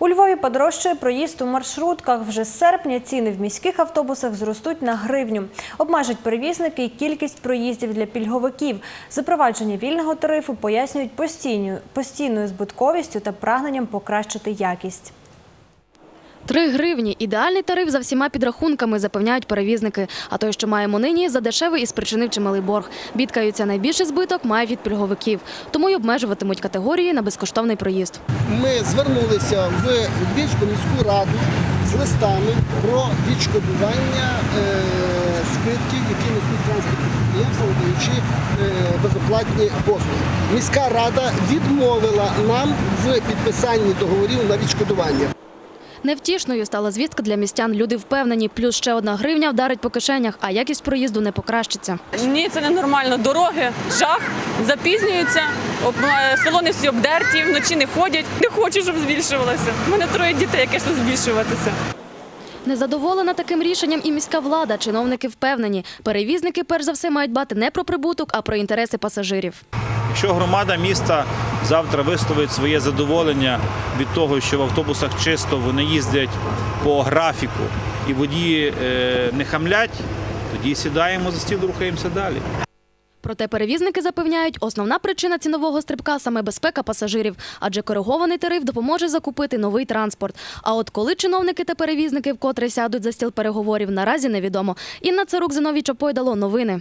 У Львові подорожчає проїзд у маршрутках. Вже з серпня ціни в міських автобусах зростуть на гривню. Обмежать перевізники і кількість проїздів для пільговиків. Запровадження вільного тарифу пояснюють постійною, збитковістю та прагненням покращити якість. Три гривні – ідеальний тариф за всіма підрахунками, запевняють перевізники. А той, що маємо нині, за дешевий і спричинив чималий борг. Бідкаються, найбільший збиток має від пільговиків. Тому й обмежуватимуть категорії на безкоштовний проїзд. Ми звернулися в Львівську міську раду з листами про відшкодування е, збитків, які несуть транспортні підприємства, е, безоплатні послуги. Міська рада відмовила нам в підписанні договорів на відшкодування. Невтішною стала звістка для містян. Люди впевнені, плюс ще одна гривня вдарить по кишенях, а якість проїзду не покращиться. Ні, це ненормально. Дороги, жах, запізнюються, е, салони всі обдерті, вночі не ходять. Не хочу, щоб збільшувалося. У мене троє дітей, яке ж тут збільшуватися. Незадоволена таким рішенням і міська влада. Чиновники впевнені, перевізники перш за все мають дбати не про прибуток, а про інтереси пасажирів. Якщо громада міста завтра висловить своє задоволення від того, що в автобусах чисто вони їздять по графіку і водії е, не хамлять, тоді сідаємо за стіл, рухаємося далі. Проте перевізники запевняють, основна причина цінового стрибка саме безпека пасажирів, адже коригований тариф допоможе закупити новий транспорт. А от коли чиновники та перевізники вкотре сядуть за стіл переговорів, наразі невідомо. Інна Царук, Зиновій Чопойдало. Новини.